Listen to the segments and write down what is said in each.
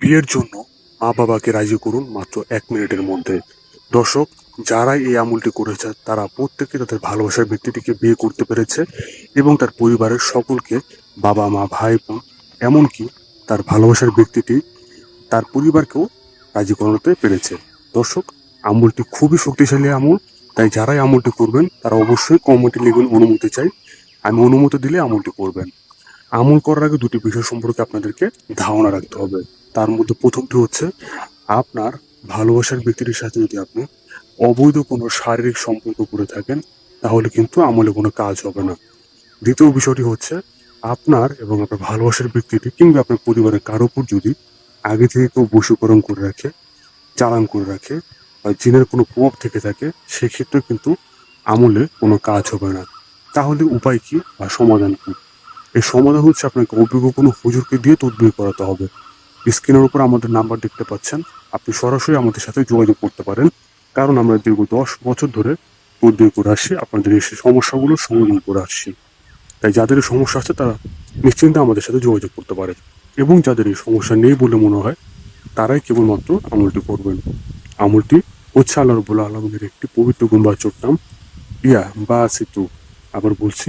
বিয়ের জন্য মা বাবাকে রাজি করুন মাত্র এক মিনিটের মধ্যে। দর্শক, যারাই এই আমলটি করেছে, তারা প্রত্যেকে তাদের ভালোবাসার ব্যক্তিটিকে বিয়ে করতে পেরেছে এবং তার পরিবারের সকলকে বাবা, মা, ভাই, বোন, এমনকি তার ভালোবাসার ব্যক্তিটি তার পরিবারকেও রাজি করাতে পেরেছে। দর্শক, আমলটি খুবই শক্তিশালী আমল, তাই যারাই আমলটি করবেন, তারা অবশ্যই কমেন্টে লিখবেন অনুমতি চাই। আমি অনুমতি দিলে আমলটি করবেন। আমল করার আগে দুটি বিষয় সম্পর্কে আপনাদেরকে ধারণা রাখতে হবে। তার মধ্যে প্রথমটি হচ্ছে আপনার ভালোবাসার ব্যক্তিটির সাথে যদি আপনি অবৈধ কোনো শারীরিক সম্পর্ক করে থাকেন, তাহলে কিন্তু আমলে কোনো কাজ হবে না। দ্বিতীয় বিষয়টি হচ্ছে আপনার এবং আপনার ভালোবাসার ব্যক্তিটি কিংবা আপনার পরিবারের কারও উপর যদি আগে থেকে কেউ বশীকরণ করে রাখে, চালান করে রাখে বা জিনের কোনো প্রভাব থেকে থাকে, সেক্ষেত্রে কিন্তু আমলে কোনো কাজ হবে না। তাহলে উপায় কি বা সমাধান কি? এই সমাধান হচ্ছে আপনাকে অভিজ্ঞ কোনো হুজুরকে দিয়ে তদবির করাতে হবে। স্ক্রিনের উপর আমাদের নাম্বার দেখতে পাচ্ছেন। আপনি সরাসরি আমাদের সাথে যোগাযোগ করতে পারেন। কারণ আমরা দীর্ঘ দশ বছর ধরে তদবির করে আসছি, আপনাদের এই সমস্যাগুলো সমাধান করে আসছি। তাই যাদের সমস্যা আছে, তারা নিশ্চিন্তে আমাদের সাথে যোগাযোগ করতে পারে এবং যাদের এই সমস্যা নেই বলে মনে হয়, তারাই কেবলমাত্র আমলটি করবেন। আমলটি হচ্ছে আল্লাহ রবুল আলমের একটি পবিত্র গুম্বাচক নাম ইয়া বা সেতু আবার বলছি,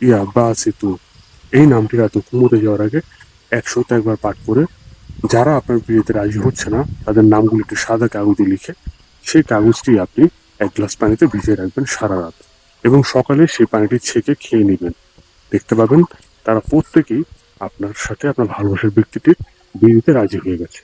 ইয়া বা সেতু এই নামটি রাতে ঘুমোতে যাওয়ার আগে একশত একবার পাঠ করে যারা আপনার বিয়েতে রাজি হচ্ছে না, তাদের নামগুলো একটি সাদা কাগজে লিখে সেই কাগজটি আপনি এক গ্লাস পানিতে ভিজিয়ে রাখবেন সারা রাত এবং সকালে সেই পানিটি ছেঁকে খেয়ে নেবেন। দেখতে পাবেন তারা প্রত্যেকেই আপনার সাথে, আপনার ভালোবাসার ব্যক্তিটির বিয়েতে রাজি হয়ে গেছে।